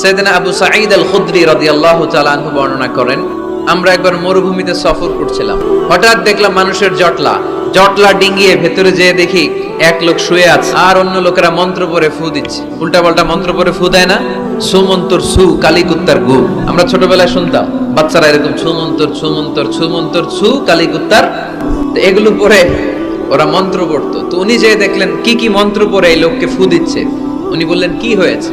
সেদিন আবু সাঈদ আল খুদ্রি আনহু বর্ণনা করেন, আমরা একবার মরুভূমিতে সফর করছিলাম। হঠাৎ দেখলাম মানুষের জটলা। জটলা ডিঙ্গিয়ে ভেতরে যেয়ে দেখি এক লোক শুয়ে আছে আর অন্য লোকেরা মন্ত্র পড়ে ফু দিচ্ছে। উল্টা পাল্টা মন্ত্র পড়ে ফু দেয় না। সুমন্তর সু, কালিকুত্তার গু। আমরা ছোটবেলায় শুনতাম, বাচ্চারা এরকম ছুমন্তর ছুমন্তর ছুমন্তর ছু কালিকুত্তার এগুলো পরে ওরা মন্ত্র পড়তো। তো উনি যে দেখলেন, কি কি মন্ত্র পড়ে এই লোককে ফু দিচ্ছে? উনি বললেন, কি হয়েছে?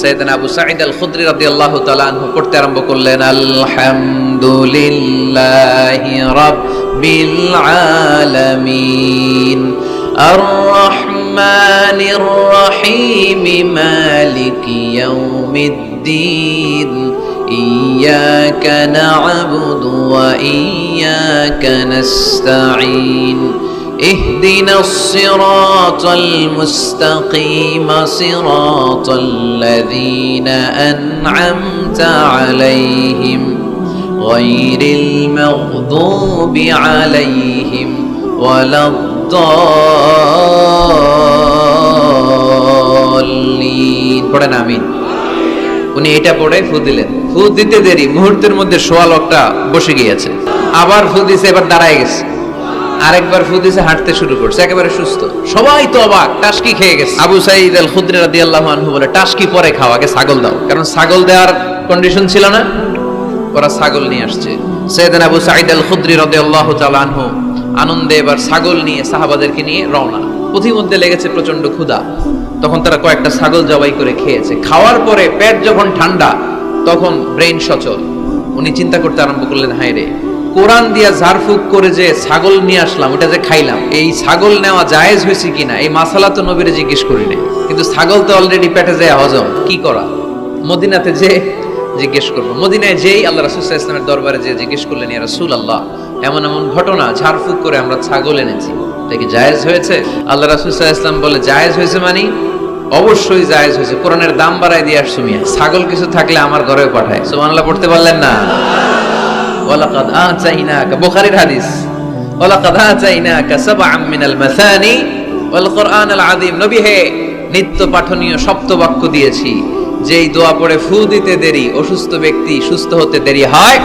সৈয়দান আবু সাঈদ আল খুদরি রাদিয়াল্লাহু তাআলা আনহু পড়তে আরম্ভ করলেন আলহামদুলিল্লাহি রাব্বিল আলামিন الرحمن الرحيم مالك يوم الدين إياك نعبد وإياك نستعين اهدنا الصراط المستقيم صراط الذين أنعمت عليهم غير المغضوب عليهم ولا الضالين পড়েন আমিন উনি এটা পড়ে ফু দিলেন ফু দিতে দেরি মুহূর্তের মধ্যে সোয়া লোকটা বসে গিয়েছে আবার ফু দিছে এবার দাঁড়ায় গেছে আরেকবার ফু দিছে, হাঁটতে শুরু করছে, একেবারে সুস্থ। সবাই তো অবাক টাস্কি খেয়ে গেছে। আবু সাইদ আল খুদ্রি রাদিয়াল্লাহু আনহু বলে টাস্কি পরে খাও, আগে ছাগল দাও। কারণ ছাগল দেওয়ার কন্ডিশন ছিল না, ওরা ছাগল নিয়ে আসছে। সৈয়দান আবু সাইদ আল খুদ্রি রাদিয়াল্লাহু তাআলা আনহু আনন্দে এবার ছাগল নিয়ে, সাহাবাদেরকে নিয়ে রওনা। পথিমধ্যে লেগেছে প্রচণ্ড ক্ষুধা। তখন তারা কয়েকটা ছাগল জবাই করে খেয়েছে। খাওয়ার পরে পেট যখন ঠান্ডা, তখন ব্রেন সচল। উনি চিন্তা করতে আরম্ভ করলেন, হায় রে কোরআন দিয়া ঝাড়ফুক করে যে ছাগল নিয়ে আসলাম, ওটা যে খাইলাম, এই ছাগল নেওয়া জায়েজ হয়েছে কিনা, এই মাসালা তো নবীরে জিজ্ঞেস করি নাই। কিন্তু ছাগল তো অলরেডি পেটে যায় হজম, কি করা? মদিনাতে যে জিজ্ঞেস করব, মদিনায় যেই আল্লাহ রাসুল ইসলামের দরবারে যে জিজ্ঞেস করলেন, ইয়া রাসূল আল্লাহ এমন এমন ঘটনা, ঝাড়ফুক করে আমরা ছাগল এনেছি। এটা কি জায়েজ হয়েছে? আল্লাহ রাসুল ইসলাম বলে, জায়েজ হয়েছে মানে? অবশ্যই জায়েজ হয়েছে। কোরআনের দাম বাড়াই দিয়ে আসছো মিয়া। ছাগল কিছু থাকলে আমার ঘরেও পাঠায়। সুবহানাল্লাহ, পড়তে পারলেন না? আতাইনাকা, বুখারীর হাদিস। আতাইনাকা সাবআম মিনাল মাসানি ওয়াল আযীম। নবী হে, নিত্য পাঠনীয় সপ্ত বাক্য দিয়েছি। যেই দোয়া পড়ে ফু দিতে দেরি, অসুস্থ ব্যক্তি সুস্থ হতে দেরি হয়